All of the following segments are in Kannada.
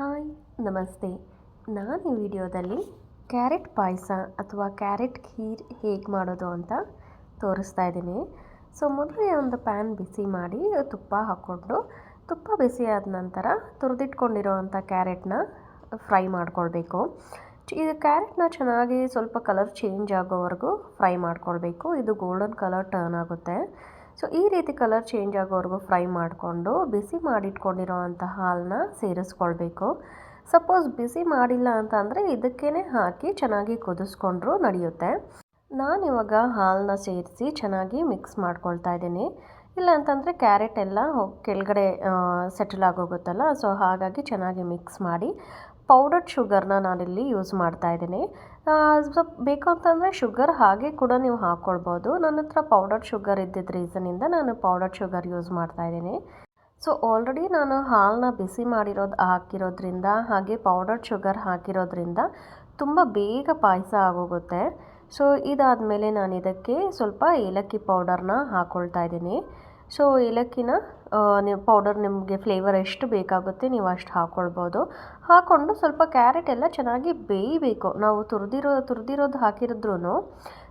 ಹಾಯ್, ನಮಸ್ತೆ. ನಾನು ಈ ವಿಡಿಯೋದಲ್ಲಿ ಕ್ಯಾರೆಟ್ ಪಾಯಸ ಅಥವಾ ಕ್ಯಾರೆಟ್ ಖೀರ್ ಹೇಗೆ ಮಾಡೋದು ಅಂತ ತೋರಿಸ್ತಾ ಇದ್ದೀನಿ. ಸೊ, ಮೊದಲೇ ಒಂದು ಪ್ಯಾನ್ ಬಿಸಿ ಮಾಡಿ ತುಪ್ಪ ಹಾಕ್ಕೊಂಡು, ತುಪ್ಪ ಬಿಸಿ ಆದ ನಂತರ ತುರಿದಿಟ್ಕೊಂಡಿರೋ ಅಂಥ ಕ್ಯಾರೆಟ್ನ ಫ್ರೈ ಮಾಡ್ಕೊಳ್ಬೇಕು. ಇದು ಕ್ಯಾರೆಟ್ನ ಚೆನ್ನಾಗಿ ಸ್ವಲ್ಪ ಕಲರ್ ಚೇಂಜ್ ಆಗೋವರೆಗೂ ಫ್ರೈ ಮಾಡ್ಕೊಳ್ಬೇಕು. ಇದು ಗೋಲ್ಡನ್ ಕಲರ್ ಟರ್ನ್ ಆಗುತ್ತೆ. ಸೊ ಈ ರೀತಿ ಕಲರ್ ಚೇಂಜ್ ಆಗೋವರೆಗೂ ಫ್ರೈ ಮಾಡಿಕೊಂಡು ಬಿಸಿ ಮಾಡಿಟ್ಕೊಂಡಿರೋ ಅಂಥ ಹಾಲನ್ನ ಸೇರಿಸ್ಕೊಳ್ಬೇಕು. ಸಪೋಸ್ ಬಿಸಿ ಮಾಡಿಲ್ಲ ಅಂತ ಅಂದರೆ ಇದಕ್ಕೇ ಹಾಕಿ ಚೆನ್ನಾಗಿ ಕುದಿಸ್ಕೊಂಡ್ರೂ ನಡೆಯುತ್ತೆ. ನಾನಿವಾಗ ಹಾಲನ್ನ ಸೇರಿಸಿ ಚೆನ್ನಾಗಿ ಮಿಕ್ಸ್ ಮಾಡ್ಕೊಳ್ತಾ ಇದ್ದೀನಿ. ಇಲ್ಲ ಅಂತಂದರೆ ಕ್ಯಾರೆಟ್ ಎಲ್ಲ ಕೆಳಗಡೆ ಸೆಟಲ್ ಆಗೋಗುತ್ತಲ್ಲ ಸೊ ಹಾಗಾಗಿ ಚೆನ್ನಾಗಿ ಮಿಕ್ಸ್ ಮಾಡಿ ಪೌಡರ್ಡ್ ಶುಗರ್ನ ನಾನಿಲ್ಲಿ ಯೂಸ್ ಮಾಡ್ತಾ ಇದ್ದೀನಿ. ಸ್ವಲ್ಪ ಬೇಕು ಅಂತಂದರೆ ಶುಗರ್ ಹಾಗೆ ಕೂಡ ನೀವು ಹಾಕ್ಕೊಳ್ಬೋದು ನನ್ನ ಹತ್ರ ಪೌಡರ್ಡ್ ಶುಗರ್ ಇದ್ದಿದ್ದ ರೀಸನಿಂದ ನಾನು ಪೌಡರ್ಡ್ ಶುಗರ್ ಯೂಸ್ ಮಾಡ್ತಾ ಇದ್ದೀನಿ. ಸೊ ಆಲ್ರೆಡಿ ನಾನು ಹಾಲನ್ನ ಬಿಸಿ ಮಾಡಿರೋದು ಹಾಕಿರೋದ್ರಿಂದ ಹಾಗೆ ಪೌಡರ್ಡ್ ಶುಗರ್ ಹಾಕಿರೋದ್ರಿಂದ ತುಂಬ ಬೇಗ ಪಾಯಸ ಆಗೋಗುತ್ತೆ. ಸೊ ಇದಾದಮೇಲೆ ನಾನು ಇದಕ್ಕೆ ಸ್ವಲ್ಪ ಏಲಕ್ಕಿ ಪೌಡರ್ನ ಹಾಕ್ಕೊಳ್ತಾ ಇದ್ದೀನಿ. ಸೊ ಏಲಕ್ಕಿನ ನೀವು ಪೌಡರ್ ನಿಮಗೆ ಫ್ಲೇವರ್ ಎಷ್ಟು ಬೇಕಾಗುತ್ತೆ ನೀವು ಅಷ್ಟು ಹಾಕ್ಕೊಳ್ಬೋದು ಹಾಕ್ಕೊಂಡು ಸ್ವಲ್ಪ ಕ್ಯಾರೆಟ್ ಎಲ್ಲ ಚೆನ್ನಾಗಿ ಬೇಯಬೇಕು. ನಾವು ತುರಿದಿರೋ, ತುರಿದಿರೋದು ಹಾಕಿರಿದ್ರೂ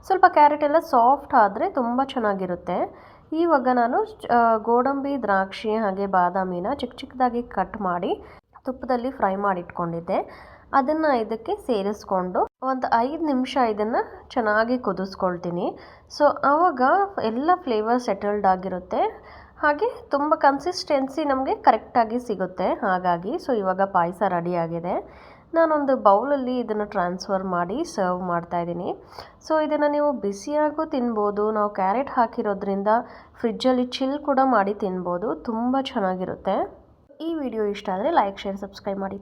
ಸ್ವಲ್ಪ ಕ್ಯಾರೆಟ್ ಎಲ್ಲ ಸಾಫ್ಟ್ ಆದರೆ ತುಂಬ ಚೆನ್ನಾಗಿರುತ್ತೆ. ಇವಾಗ ನಾನು ಗೋಡಂಬಿ, ದ್ರಾಕ್ಷಿ ಹಾಗೆ ಬಾದಾಮಿನ ಚಿಕ್ಕ ಚಿಕ್ಕದಾಗಿ ಕಟ್ ಮಾಡಿ ತುಪ್ಪದಲ್ಲಿ ಫ್ರೈ ಮಾಡಿ ಇಟ್ಕೊಂಡಿದ್ದೆ ಅದನ್ನು ಇದಕ್ಕೆ ಸೇರಿಸ್ಕೊಂಡು ಒಂದು ಐದು ನಿಮಿಷ ಇದನ್ನು ಚೆನ್ನಾಗಿ ಕುದಿಸ್ಕೊಳ್ತೀನಿ. ಸೊ ಆವಾಗ ಎಲ್ಲ ಫ್ಲೇವರ್ ಸೆಟಲ್ಡ್ ಆಗಿರುತ್ತೆ. ಹಾಗೆ ತುಂಬ ಕನ್ಸಿಸ್ಟೆನ್ಸಿ ನಮಗೆ ಕರೆಕ್ಟಾಗಿ ಸಿಗುತ್ತೆ. ಹಾಗಾಗಿ ಸೊ ಇವಾಗ ಪಾಯಸ ರೆಡಿಯಾಗಿದೆ ನಾನೊಂದು ಬೌಲಲ್ಲಿ ಇದನ್ನು ಟ್ರಾನ್ಸ್ಫರ್ ಮಾಡಿ ಸರ್ವ್ ಮಾಡ್ತಾ ಇದ್ದೀನಿ. ಸೊ ಇದನ್ನು ನೀವು ಬಿಸಿಯಾಗೂ ತಿನ್ಬೋದು. ನಾವು ಕ್ಯಾರೆಟ್ ಹಾಕಿರೋದ್ರಿಂದ ಫ್ರಿಜ್ಜಲ್ಲಿ ಚಿಲ್ ಕೂಡ ಮಾಡಿ ತಿನ್ಬೋದು. ತುಂಬ ಚೆನ್ನಾಗಿರುತ್ತೆ. ಈ ವಿಡಿಯೋ ಇಷ್ಟ ಆದರೆ ಲೈಕ್ ಶೇರ್ ಸಬ್ಸ್ಕ್ರೈಬ್ ಮಾಡಿ.